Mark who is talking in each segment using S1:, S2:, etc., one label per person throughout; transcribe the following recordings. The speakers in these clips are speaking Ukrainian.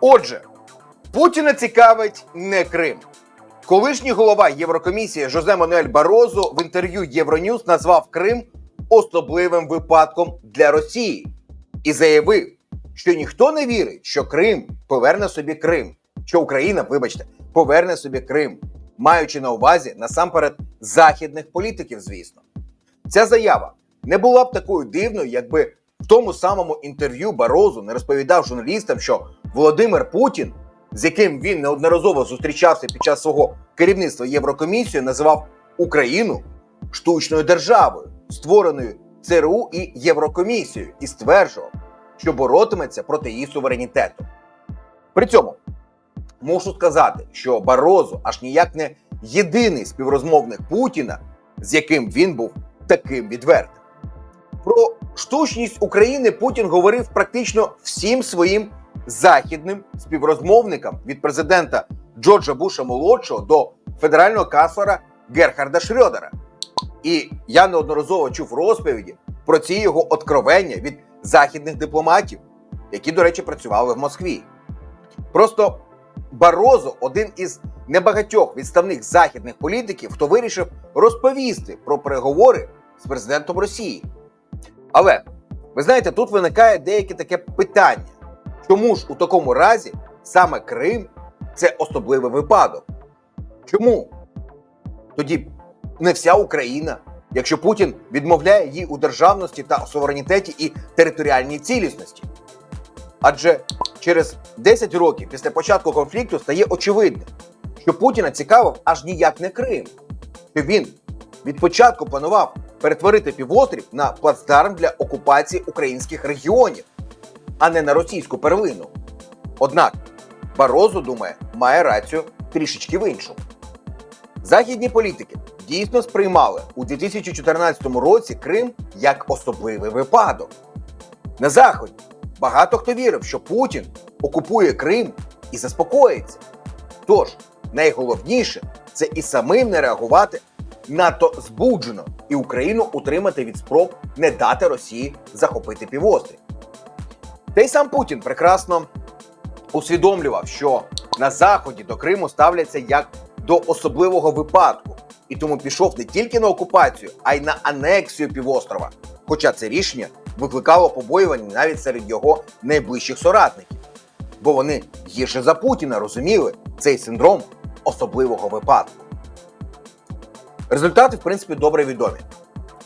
S1: Отже, Путіна цікавить не Крим. Колишній голова Єврокомісії Жозе Мануель Барозо в інтерв'ю Євроньюз назвав Крим особливим випадком для Росії і заявив, що ніхто не вірить, що Крим поверне собі Крим, що Україна, вибачте, поверне собі Крим, маючи на увазі насамперед західних політиків, звісно. Ця заява не була б такою дивною, якби в тому самому інтерв'ю Барозу не розповідав журналістам, що Володимир Путін, з яким він неодноразово зустрічався під час свого керівництва Єврокомісією, називав Україну штучною державою, створеною ЦРУ і Єврокомісією, і стверджував, що боротиметься проти її суверенітету. При цьому мушу сказати, що Барозу аж ніяк не єдиний співрозмовник Путіна, з яким він був таким відвертим. Про штучність України Путін говорив практично всім своїм західним співрозмовникам від президента Джорджа Буша молодшого до федерального канцлера Герхарда Шрёдера. І я неодноразово чув розповіді про ці його откровення від західних дипломатів, які, до речі, працювали в Москві. Просто Барозо один із небагатьох відставних західних політиків, хто вирішив розповісти про переговори з президентом Росії. Але ви знаєте, тут виникає деяке таке питання: чому ж у такому разі саме Крим це особливий випадок? Чому? Тоді не вся Україна, якщо Путін відмовляє їй у державності та суверенітеті і територіальній цілісності. Адже через 10 років після початку конфлікту стає очевидним, що Путіна цікавив аж ніяк не Крим, що він від початку планував перетворити півострів на плацдарм для окупації українських регіонів, а не на російську перлину. Однак Барозу думає, має рацію трішечки в іншому. Західні політики дійсно сприймали у 2014 році Крим як особливий випадок. На Заході багато хто вірив, що Путін окупує Крим і заспокоїться. Тож, найголовніше це і самим не реагувати надто збуджено і Україну утримати від спроб не дати Росії захопити півострів. Та й сам Путін прекрасно усвідомлював, що на Заході до Криму ставляться як до особливого випадку, і тому пішов не тільки на окупацію, а й на анексію півострова. Хоча це рішення викликало побоювання навіть серед його найближчих соратників. Бо вони гірше за Путіна розуміли цей синдром особливого випадку. Результати, в принципі, добре відомі.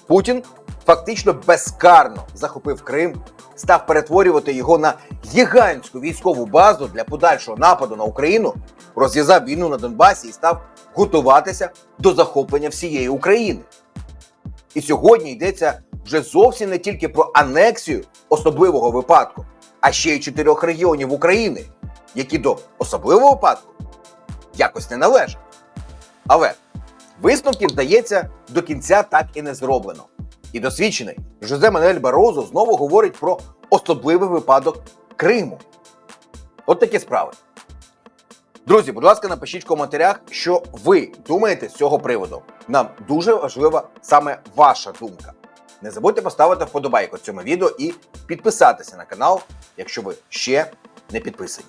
S1: Путін фактично безкарно захопив Крим, став перетворювати його на гігантську військову базу для подальшого нападу на Україну, розв'язав війну на Донбасі і став готуватися до захоплення всієї України. І сьогодні йдеться вже зовсім не тільки про анексію особливого випадку, а ще й чотирьох регіонів України, які до особливого випадку якось не належать. Але висновків, здається, до кінця так і не зроблено. І досвідчений Жозе Мануель Барозо знову говорить про особливий випадок Криму. От такі справи. Друзі, будь ласка, напишіть в коментарях, що ви думаєте з цього приводу. Нам дуже важлива саме ваша думка. Не забудьте поставити вподобайку цьому відео і підписатися на канал, якщо ви ще не підписані.